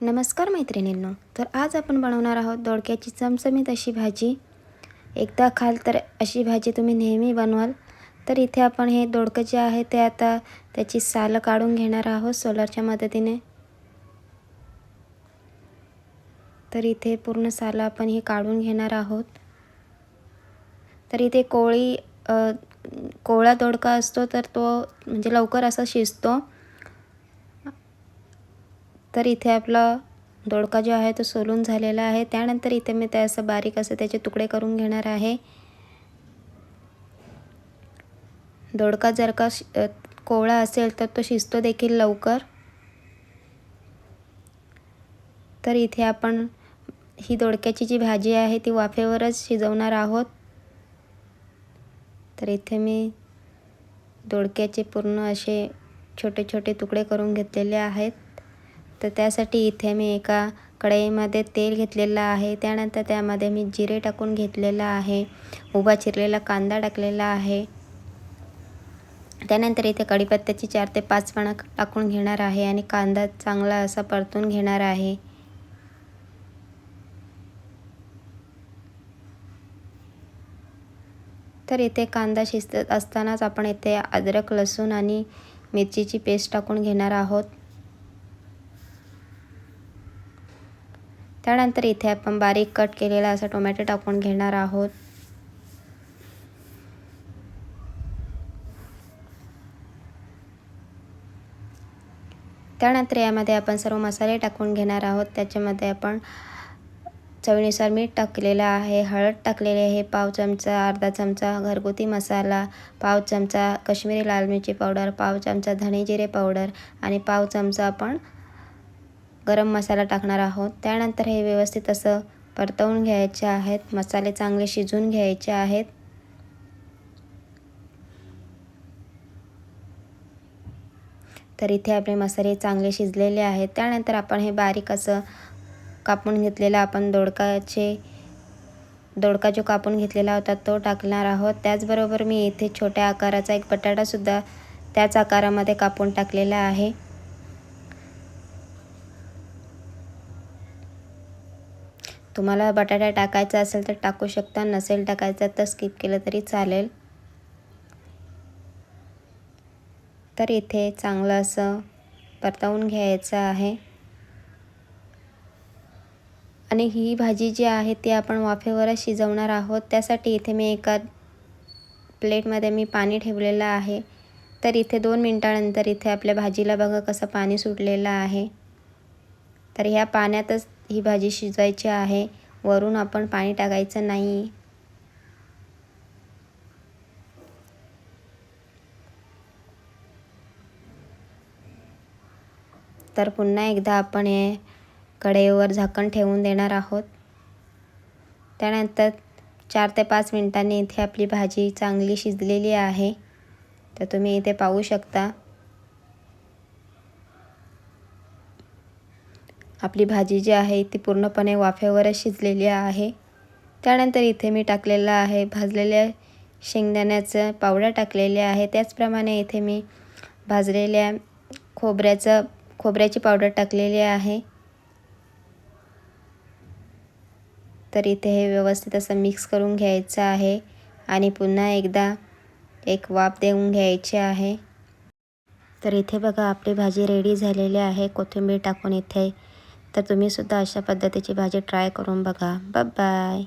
नमस्कार मैत्रिणींनो तर आज आपण बनवणार आहोत दोडक्याची चमचमीत अशी भाजी. एकदा खाल तर अशी भाजी तुम्ही नेहमी बनवाल. तर इथे आपण हे दोडकं जे आहे ते आता त्याची सालं काढून घेणार आहोत सोलरच्या मदतीने. तर इथे पूर्ण सालं आपण हे काढून घेणार आहोत. तर इथे कोळी कोळा दोडका असतो तर तो म्हणजे लवकर असा शिजतो. तर इथे आपला दोडका जो आहे तो सोलून झालेला आहे. त्यानंतर इथे मी ते असं बारीक असं त्याचे तुकडे करून घेणार आहे. दोडका जर का कोवळा असेल तर तो शिजतो देखील लवकर. तर इथे आपण ही दोडक्याची जी भाजी आहे ती वाफेवरच शिजवणार आहोत. तर इथे मी दोडक्याचे पूर्ण असे छोटे छोटे तुकडे करून घेतलेले आहेत. तर त्यासाठी इथे मी एका कढईमध्ये तेल घेतलेलं आहे. त्यानंतर त्यामध्ये मी जिरे टाकून घेतलेलं आहे. उभा चिरलेला कांदा टाकलेला आहे. त्यानंतर इथे कढीपत्त्याची चार ते पाच पानं टाकून घेणार आहे आणि कांदा चांगला असा परतून घेणार आहे. तर इथे कांदा शिजत असतानाच आपण इथे अद्रक लसूण आणि मिरचीची पेस्ट टाकून घेणार आहोत. त्यानंतर इथे आपण बारीक कट केलेला असा टोमॅटो टाकून घेणार आहोत. त्यानंतर यामध्ये आपण सर्व मसाले टाकून घेणार आहोत. त्याच्यामध्ये आपण चवीनुसार मीठ टाकलेलं आहे हळद टाकलेली आहे पाव चमचा अर्धा चमचा घरगुती मसाला पाव चमचा कश्मीरी लाल मिरची पावडर पाव चमचा धणे जिरे पावडर आणि पाव चमचा आपण गरम मसाला टाकणार आहोत. त्यानंतर हे व्यवस्थित असं परतवून घ्यायचे आहेत. मसाले चांगले शिजून घ्यायचे आहेत. तर इथे आपले मसाले चांगले शिजलेले आहेत. त्यानंतर आपण हे बारीक असं कापून घेतलेलं आपण दोडकाचे दोडका जो कापून घेतलेला होता तो टाकणार आहोत. त्याचबरोबर मी इथे छोट्या आकाराचा एक बटाटासुद्धा त्याच आकारामध्ये कापून टाकलेला आहे. तुम्हाला बटाटा टाकायचा असेल तर टाकू शकता नसेल टाकायचा तर स्किप केलं तरी चालेल. तर इथे चांगलं असं परतवून घ्यायचं आहे. आणि ही भाजी जी आहे ती आपण वाफेवरच शिजवणार आहोत. त्यासाठी इथे मी एका प्लेटमध्ये मी पाणी ठेवलेलं आहे. तर इथे दोन मिनटानंतर इथे आपल्या भाजीला बघा कसं पाणी सुटलेलं आहे. तर ह्या पाण्यातच ही भाजी शिजवायची आहे. वरून आपण पाणी टाकायचं नाही. तर पुन्हा एकदा आपण हे कढईवर झाकण ठेवून देणार आहोत. त्यानंतर चार ते पाच मिनटांनी इथे आपली भाजी चांगली शिजलेली आहे. तर तुम्ही इथे पाहू शकता. आपली भाजी जी आहे ती पूर्णपणे वाफ्यावरच शिजलेली आहे. त्यानंतर इथे मी टाकलेलं आहे भाजलेल्या शेंगदाण्याचं पावडर टाकलेले आहे. त्याचप्रमाणे इथे मी भाजलेल्या खोबऱ्याचं खोबऱ्याची पावडर टाकलेली आहे. तर इथे हे व्यवस्थित असं मिक्स करून घ्यायचं आहे आणि पुन्हा एकदा एक वाफ देऊन घ्यायचे आहे. तर इथे बघा आपली भाजी रेडी झालेली आहे. कोथिंबीर टाकून इथे तर तुम्हीसुद्धा अशा पद्धतीची भाजी ट्राय करून बघा. बाय